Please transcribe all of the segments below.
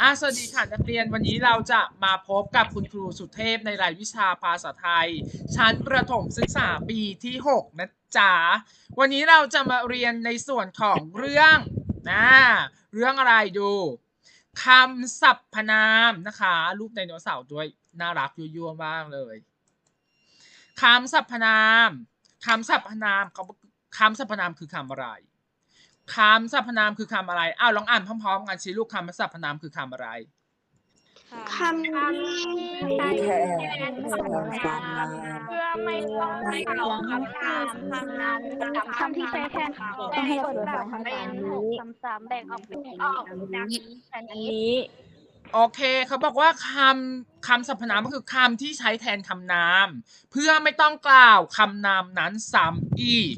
อะสวัสดีค่ะนักเรียนวันนี้เราจะมาพบกับคุณครูสุเทพในรายวิชาภาษาไทย ชั้นประถมศึกษาปีที่ 6 นะจ๊ะ วันนี้เราจะมาเรียนในส่วนของเรื่องนะเรื่องอะไรดูคำสรรพนามนะคะ รูปไดโนเสาร์ด้วย น่ารักยั่วๆมากเลยคำสรรพนามคำสรรพนามคำคำสรรพนามคือคำอะไร คำสรรพนามคือคำอะไร อ้าวลองอ่านพร้อมๆกันสิลูกคำสรรพนามคือคำอะไร คำที่ใช้แทนสรรพนามเพื่อไม่ต้องเก่าคำนามคำนั้นคำที่ใช้แทนคำแบ่งผลแบบเป็นคำสามแบ่งออกเป็นออกอันนี้โอเคเขาบอกว่าคำคำสรรพนามก็คือคำที่ใช้แทนคำนาม เพื่อไม่ต้องกล่าวคำนามนั้นซ้ำอีก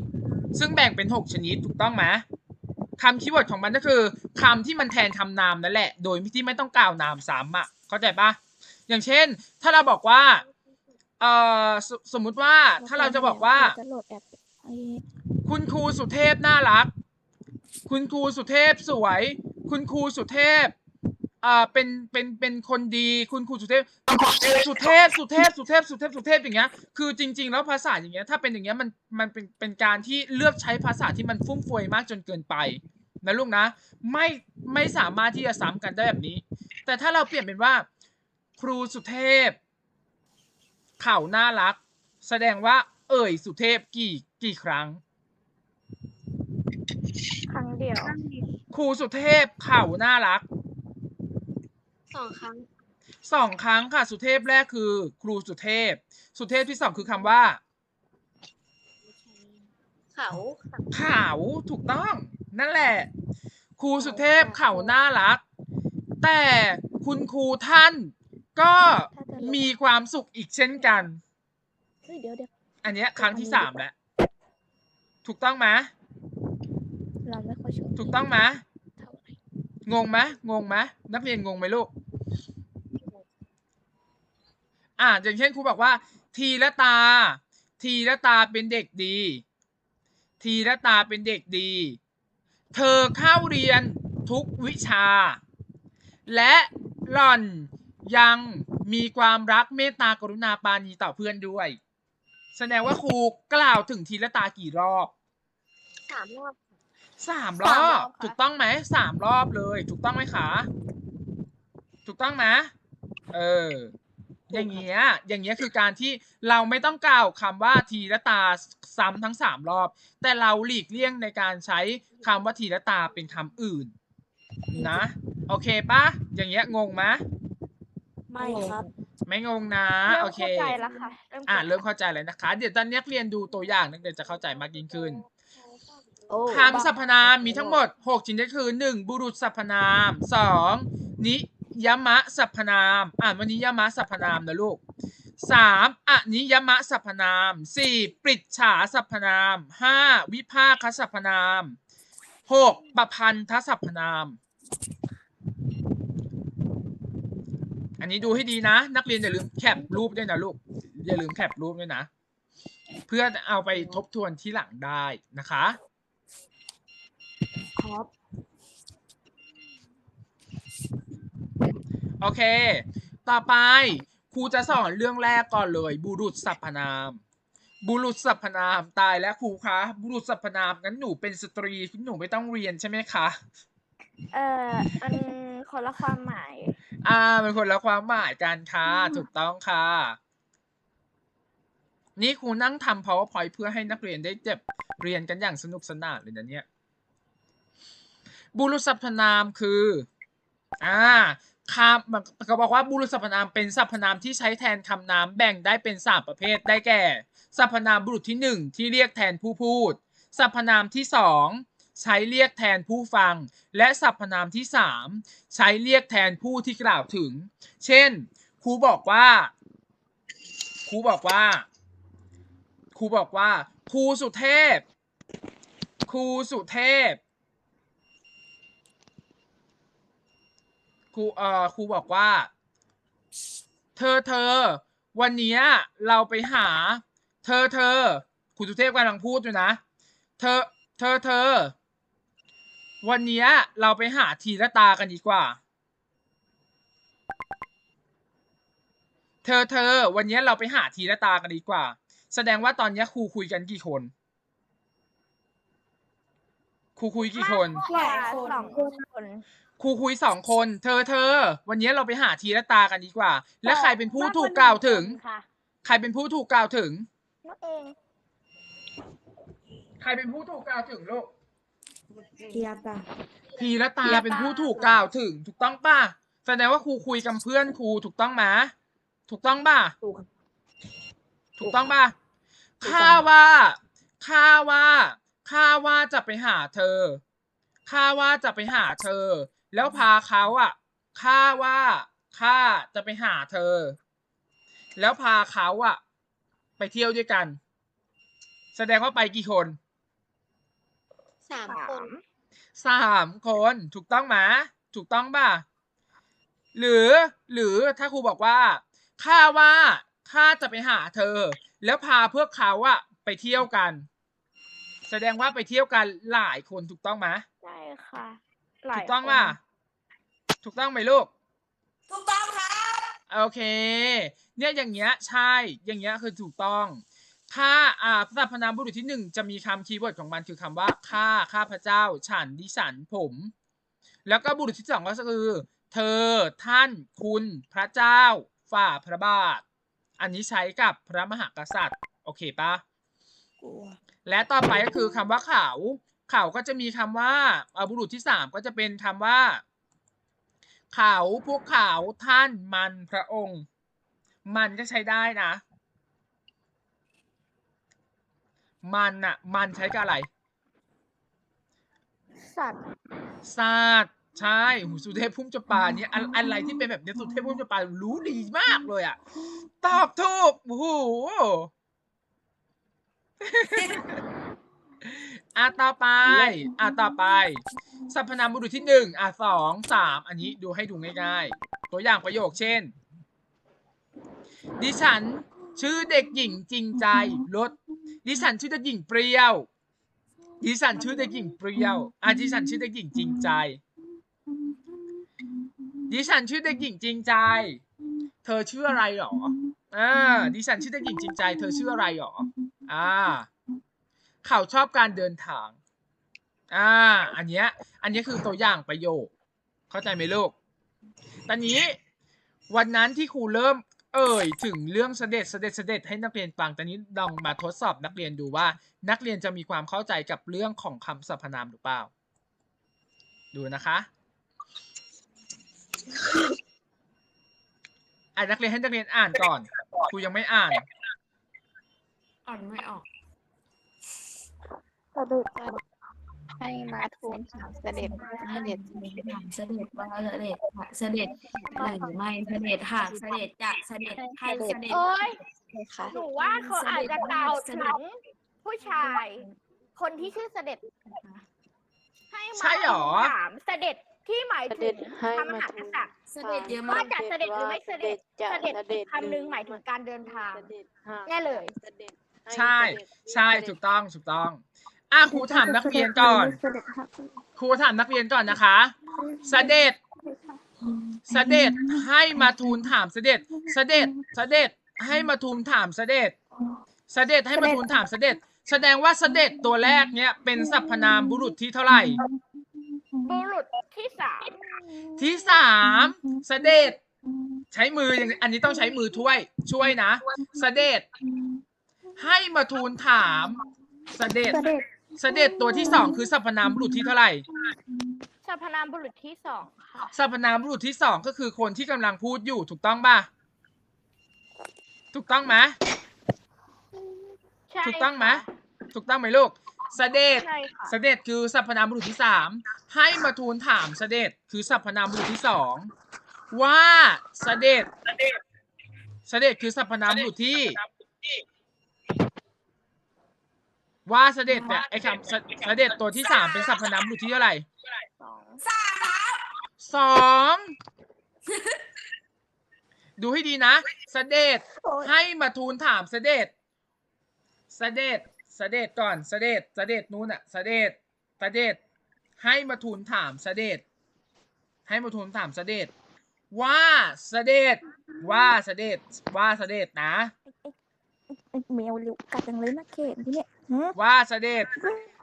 ซึ่งแบ่งเป็น 6 ชนิดถูกต้องไหม คำคีย์เวิร์ดของมันก็คือคำที่มันแทนคำนามนั่นแหละ โดยที่ไม่ต้องกล่าวนามซ้ำอะเข้าใจปะอย่างเช่น ถ้าเราบอกว่าเอ่อสสมมุติว่าถ้าเราจะบอกว่า จะโหลดแอปไอ้คุณครูสุเทพน่ารัก คุณครูสุเทพสวย คุณครูสุเทพ อ่าเป็นเป็นเป็นคนดีคุณครูสุเทพสุเทพสุเทพสุเทพสุเทพสุเทพอย่างเงี้ยคือจริง ๆ แล้วภาษาอย่างเงี้ยถ้าเป็นอย่างเงี้ยมันมันเป็นเป็นการที่เลือกใช้ภาษาที่มันฟุ่มเฟือยมากจนเกินไปนะลูกนะ ไม่ไม่สามารถที่จะซ้ำกันได้แบบนี้ แต่ถ้าเราเปลี่ยนเป็นว่า ครูสุเทพ เขาน่ารัก แสดงว่า เอ่ยสุเทพกี่กี่ครั้ง ครั้งเดียว ครูสุเทพเขาน่ารัก สองครั้งสองครั้งค่ะ สุเทพแรกคือ ครูสุเทพ สุเทพที่สองคือคำว่า เขาเขาถูกต้อง นั่นแหละ ครูสุเทพเขาน่ารัก แต่คุณครูท่านก็มีความสุขอีกเช่นกัน เฮ้ยเดี๋ยวเดี๋ยวอันเนี้ยครั้งที่สามแล้ว ถูกต้องไหมเราไม่ค่อยชอบถูกต้องไหมเท่าไหร่งงไหมงงไหมนักเรียนงงไหมลูก อ่าอย่างเช่นครูบอกว่า ทีละตา ทีละตาเป็นเด็กดี ทีละตาเป็นเด็กดี เธอเข้าเรียนทุกวิชา และหล่อนยังมีความรักเมตตากรุณาปรานีต่อเพื่อนด้วย แสดงว่าครูกล่าวถึงทีละตากี่รอบสามรอบสามรสามอรบอบค่ะถูกต้องไหมสามรอบเลย ถูกต้องไหมคะ ถูกต้องไหมเออ อย่างเงี้ย อย่างเงี้ยคือการที่เราไม่ต้องกล่าวคำว่าทีละตาซ้ำทั้งสามรอบ แต่เราหลีกเลี่ยงในการใช้คำว่าทีละตาเป็นคำอื่น นะ โอเคปะอย่างเงี้ยงงไหมไม่ครับ ไม่งงนะเริ่มโอเคเข้าใจแล้วค่ะอ่าข้าใจเริ่มเข้าใจแล้วนะคะ เดี๋ยวตอนนี้เรียนดูตัวอย่างนักเรียนจะเข้าใจมากยิ่งขึ้นโอ้คำสรรพนามมีทั้งหมด 6ชนิดคือ 1. บุรุษสรรพนาม 2. นิ ยมะสรรพนาม อ่านว่านิยมะสรรพนามนะลูก 3. อนิยมะสรรพนาม 4. ปริจฉาสรรพนาม 5. วิภาคสรรพนาม 6. ประพันธสรรพนาม อันนี้ดูให้ดีนะ นักเรียนอย่าลืมแคปรูปด้วยนะลูกอย่าลืมแคปรูปด้วยนะ เพื่อเอาไปทบทวนที่หลังได้นะคะ ครับ โอเค ต่อไปครูจะสอนเรื่องแรกก่อนเลย บุรุษสรรพนาม บุรุษสรรพนามตายแล้วครูคะบุรุษสรรพนามงั้นหนูเป็นสตรีหนูไม่ต้องเรียนใช่ไหมคะเอ่อมันคนละความหมาย อ่าเป็นคนละความหมายกันค่ะถูกต้องค่ะ นี่ครูนั่งทำ powerpoint เพื่อให้นักเรียนได้เจ็บเรียนกันอย่างสนุกสนานเลยนะเนี่ยบุรุษสรรพนามคือ อ่า คำเขาบอกว่าบุรุษสรรพนามเป็นสรรพนามที่ใช้แทนคำนามแบ่งได้เป็นสามประเภทได้แก่ สรรพนามบุรุษที่หนึ่งที่เรียกแทนผู้พูด สรรพนามที่สองใช้เรียกแทนผู้ฟัง และสรรพนามที่สามใช้เรียกแทนผู้ที่กล่าวถึง เช่นครูบอกว่าครูบอกว่าครูบอกว่าครูสุเทพครูสุเทพ ครูเอ่อครูบอกว่า เธอเธอ วันนี้เราไปหา เธอเธอครูสุเทพกำลังพูดอยู่นะ เธอ เธอเธอ วันนี้เราไปหาทีละตากันดีกว่า เธอเธอ วันนี้เราไปหาทีละตากันดีกว่า แสดงว่าตอนนี้ครูคุยกันกี่คน ครูคุยกี่คนสองคน ครูคุยสองคน เธอเธอ วันนี้เราไปหาทีละตากันดีกว่า และใครเป็นผู้ถูกกล่าวถึง ค่ะใครเป็นผู้ถูกกล่าวถึงนั่นเองใครเป็นผู้ถูกกล่าวถึงลูกเทียบอะทีละตาเป็นผู้ถูกกล่าวถึง ถูกต้องป่ะ แสดงว่าครูคุยกับเพื่อนครูถูกต้องไหมถูกต้องป่ะ ถูกถูกต้องป่ะถูกต้องข้าว่าข้าว่าข้าว่าจะไปหาเธอข้าว่าจะไปหาเธอ แล้วพาเขาอะข้าว่าข้าจะไปหาเธอ แล้วพาเขาอะ ไปเที่ยวด้วยกัน แสดงว่าไปกี่คนสามคนสามคนถูกต้องไหมถูกต้องป่ะ หรือหรือถ้าครูบอกว่าข้าว่าข้าจะไปหาเธอ แล้วพาพวกเขาอะไปเที่ยวกัน แสดงว่าไปเที่ยวกันหลายคนถูกต้องไหมใช่ค่ะ หลายถูกต้องคนป่ะ ถูกต้องไหมลูก ถูกต้องครับ โอเค เนี่ยอย่างเงี้ยใช่ อย่างเงี้ยคือถูกต้องถ้าอ่าสรรพนามบุรุษที่หนึ่งจะมีคำคีย์เวิร์ดของมันคือคำว่าข้าข้าพเจ้า ฉันดิฉันผม แล้วก็บุรุษที่สองก็คือ เธอ ท่าน คุณ พระเจ้า ฝ่าพระบาท อันนี้ใช้กับพระมหากษัตริย์ โอเคปะกลัวและต่อไปก็คือคำว่าเขา เขาก็จะมีคำว่าอ่าบุรุษที่สามก็จะเป็นคำว่า เขาพวกเขาท่านมันพระองค์ มันก็ใช้ได้นะ มันอะมันใช้กับอะไร สัตว์ศาสตร์ใช่หูสุเทพพุ่มจำปาเนี่ยอะอะไรที่เป็นแบบเนี้ยสุเทพพุ่มจำปารู้ดีมากเลยอะตอบถูกโอ้โห อะต่อไปอะต่อไป สรรพนามบุรุษที่หนึ่งอะสองสามอันนี้ดูให้ดูง่ายๆ ตัวอย่างประโยคเช่น ดิฉันชื่อเด็กหญิงจริงใจรถดิฉันชื่อเด็กหญิงเปรี้ยว ดิฉันชื่อเด็กหญิงเปรี้ยวอะดิฉันชื่อเด็กหญิงจริงใจ ดิฉันชื่อเด็กหญิงจริงใจ เธอชื่ออะไรหรออ่าดิฉันชื่อเด็กหญิงจริงใจ เธอชื่ออะไรหรออ่า เขาชอบการเดินทาง อ่า อันเนี้ย อันนี้คือตัวอย่างประโยค เข้าใจไหมลูก ตอนนี้วันนั้นที่ครูเริ่ม เอ่ยถึงเรื่องเสด็จเสด็จเสด็จให้นักเรียนฟัง ตอนนี้ลองมาทดสอบนักเรียนดูว่า นักเรียนจะมีความเข้าใจกับเรื่องของคำสรรพนามหรือเปล่า ดูนะคะ อ่านนักเรียนให้นักเรียนอ่านก่อน ครูยังไม่อ่าน อ่านไม่ออก กระดูกให้มาทูลถามเสด็จเสด็จถามเสด็จว่าเสด็จเสด็จหรือไม่เสด็จหากเสด็จจะเสด็จให้เสด็จโอ้ยหนูว่าเขาอาจจะกล่าวถึงผู้ชาย คนที่ชื่อเสด็จให้มาใช่หรอถามเสด็จที่หมายถึงจให้พระมมาหากษัตริย์เสด็จเยอะมากว่าจะเสด็จหรือไม่เสด็จจะเสด็จคำหนึงหมายถึงการเดินทางแน่เลยใช่ใช่ถูกต้องถูกต้อง อะครูถามนักเรียนก่อน ครูถามนักเรียนก่อนนะคะเสด็จเสด็จให้มาทูลถามเสด็จเสด็จเสด็จให้มาทูลถามเสด็จเสด็จให้มาทูลถามเสด็จ แสดงว่าเสด็จตัวแรกเนี้ยเป็นสรรพนามบุรุษที่เท่าไหร่ บุรุษที่สามที่สามเสด็จใช้มืออย่างอันนี้ต้องใช้มือช่วย ช่วยนะเสด็จให้มาทูลถามเสด็จ เสด็จเสด็จตัวที่สองคือสรรพนามบุรุษที่เท่าไหร่สรรพนามบุรุษที่สองค่ะสรรพนามบุรุษที่สองก็คือคนที่กำลังพูดอยู่ถูกต้องป่ะถูกต้องไหมใช่ถูกต้องไหมค่ะ ถูกต้องไหมลูกเสด็จ ใช่ค่ะ เสด็จคือสรรพนามบุรุษที่สามให้มาทูลถามเสด็จคือสรรพนามบุรุษที่สองว่าเสด็จเสด็จคือสรรพนามบุรุษที่ ว่าเสด็จเนี่ยไอ้คำเสเสด็จตัวที่สามเป็นสรรพนามบุรุษที่เท่าไหร่สองสองดูให้ดีนะ เสด็จให้มาทูลถามเสด็จ เสด็จ เสด็จก่อน เสด็จ เสด็จนู้นอะเสด็จ เสด็จ ให้มาทูลถามเสด็จ ให้มาทูลถามเสด็จ ว่าเสด็จ ว่าเสด็จ ว่าเสด็จนะแมวเร็วกัดจังเลยนะเขตที่เนี่ยฮะ ว่าเสด็จ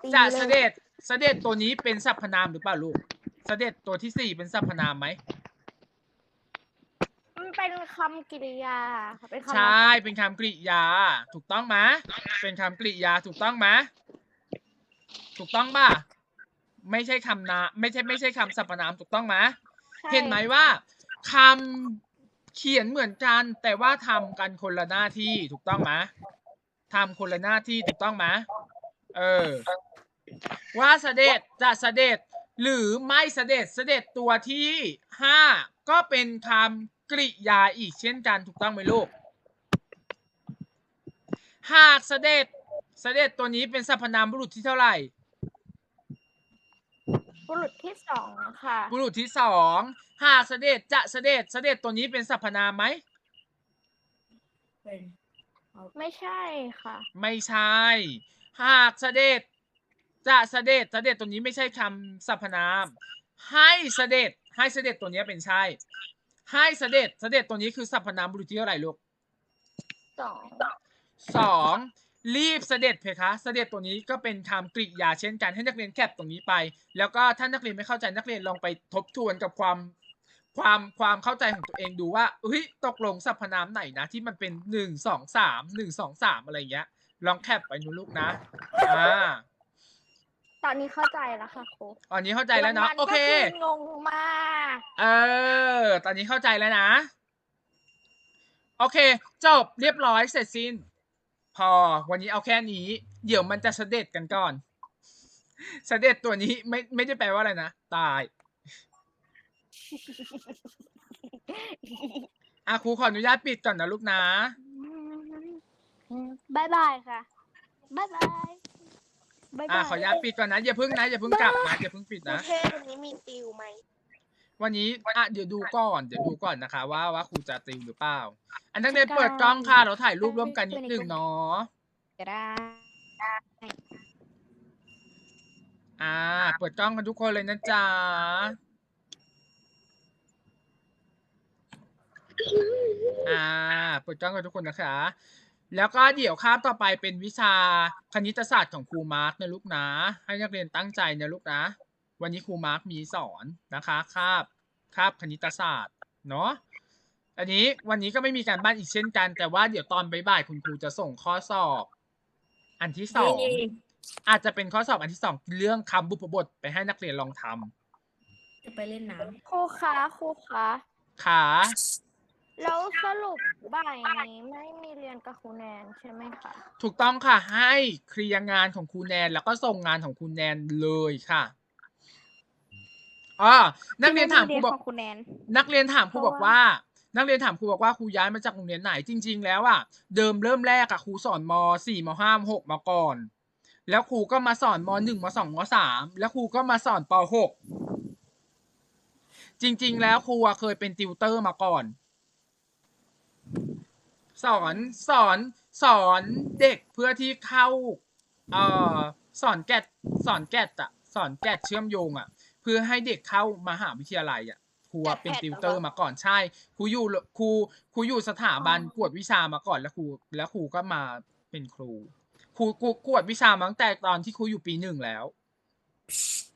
ตีจะลยเสด็จเสด็จตัวนี้เป็นสรรพนามหรือเปล่าลูก เสด็จตัวที่สี่เป็นสรรพนามไหมมันเป็นคำกริยาค่ะเป็นคำใช่เป็นคำกริยา ถูกต้องไหมเป็นคำกริยาถูกต้องไหมถูกต้องป่ะไม่ใช่คำนาไม่ใช่ไม่ใช่คำสรรพนามถูกต้องไหมใช่เห็นไหมว่าคำเขียนเหมือนกันแต่ว่าทำกันคนละหน้าที่ถูกต้องไหม ทำคนละหน้าที่ถูกต้องไหมเออ ว่าเสด็จจะเสด็จ หรือไม่เสด็จเสด็จตัวที่ห้าก็เป็นคำกริยาอีกเช่นกันถูกต้องไหมลูก หากเสด็จเสด็จตัวนี้เป็นสรรพนามบุรุษที่เท่าไหร่ บุรุษที่สองค่ะ บุรุษที่สองหากเสด็จจะเสด็จเสด็จตัวนี้เป็นสรรพนามไหม เป็น ไม่ใช่ค่ะ ไม่ใช่ หากเสด็จ จะเสด็จเสด็จตัวนี้ไม่ใช่คำสรรพนาม ให้เสด็จ ให้เสด็จตัวนี้เป็นใช่ ให้เสด็จเสด็จตัวนี้คือสรรพนามบุรุษที่เท่าไหร่ลูก สอง สองรีบเสด็จเพคะ เสด็จตัวนี้ก็เป็นคำกริยาเช่นกันให้นักเรียนแคปตรงนี้ไป แล้วก็ถ้านักเรียนไม่เข้าใจนักเรียนลองไปทบทวนกับความ ความความเข้าใจของตัวเองดูว่าเฮ้ยตกลงสรรพนามไหนนะ ที่มันเป็นหนึ่งสองสามหนึ่งสองสามอะไรอย่างเงี้ย ลองแคปไปนูลูกนะอ่าตอนนี้เข้าใจแล้วค่ะครูตอนนี้เข้าใจแล้วเนาะรางโอเคก็งงมากเออ ตอนนี้เข้าใจแล้วนะ โอเค จบเรียบร้อยเสร็จสิ้น พอวันนี้เอาแค่นี้ เดี๋ยวมันจะเสด็จกันก่อน เสด็จตัวนี้ไม่ไม่ได้แปลว่าอะไรนะ ตาย อะครูขออนุญาตปิดก่อนนะลูกนะ บายบายค่ะบายบายบายอะบายขออนุญาตปิดก่อนนะอย่าเพิ่งนะอย่าเพิ่งกลับนะอย่าเพิ่งปิดนะ เทศวันนี้มีติวไหม วันนี้อะเดี๋ยวดูก่อนเดี๋ยวดูก่อนนะคะ ว่าว่าครูจะติวหรือเปล่า อันนักเรียนเปิดกล้องค่ะเราถ่ายรูปร่วมกันนิดหนึ่งเนาะก็ได้อ่า เปิดกล้องกันทุกคนเลยนะจ๊ะ อ่าเปิดกล้องกันทุกคนนะคะ แล้วก็เดี๋ยวคาบต่อไปเป็นวิชาคณิตศาสตร์ของครูมาร์กนะลูกนะ ให้นักเรียนตั้งใจนะลูกนะ วันนี้ครูมาร์กมีสอนนะคะคาบคาบคณิตศาสตร์เนาะอันนี้วันนี้ก็ไม่มีการบ้านอีกเช่นกัน แต่ว่าเดี๋ยวตอนบ่ายๆคุณครูจะส่งข้อสอบ อันที่สองอาจจะเป็นข้อสอบอันที่สองเรื่องคำบุพบทไปให้นักเรียนลองทจะไปเล่นน้ครูคะครูคะำขา แล้วสรุปบ่ายนี้ไม่มีเรียนกับครูแนนใช่ไหมคะ ถูกต้องค่ะ ให้เคลียร์งานของครูแนนแล้วก็ส่งงานของครูแนนเลยค่ะอ๋อนักเรียนถามครูบอกของครูแนน นักเรียนถามครูเพบราะอกว่าว่า นักเรียนถามครูบอกว่าครูย้ายมาจากโรงเรียนไหนจริง ๆ แล้วอะเดิมเริ่มแรกอะครูสอนมสี่มห้ามหกมาก่อน แล้วครูก็มาสอนมหนึ่งมสองมสามแล้วครูก็มาสอนปหกจริง ๆ แล้วครูอะเคยเป็นติวเตอร์มาก่อน สอนสอนสอนเด็กเพื่อที่เข้าเอ่อสอนแกดสอนแกดอะสอนแกดเชื่อมโยงอะเพื่อให้เด็กเข้ามหาวิทยาลัยอะครูอะเป็นติวเตอร์มาก่อนใช่ครูอยู่ครูครูอยู่สถาบันกวดวิชามาก่อนแล้วครูแล้วครูก็มาเป็นครูครูครูกวดวิชามาตั้งแต่ตอนที่ครูอยู่ปีหนึ่งแล้วำ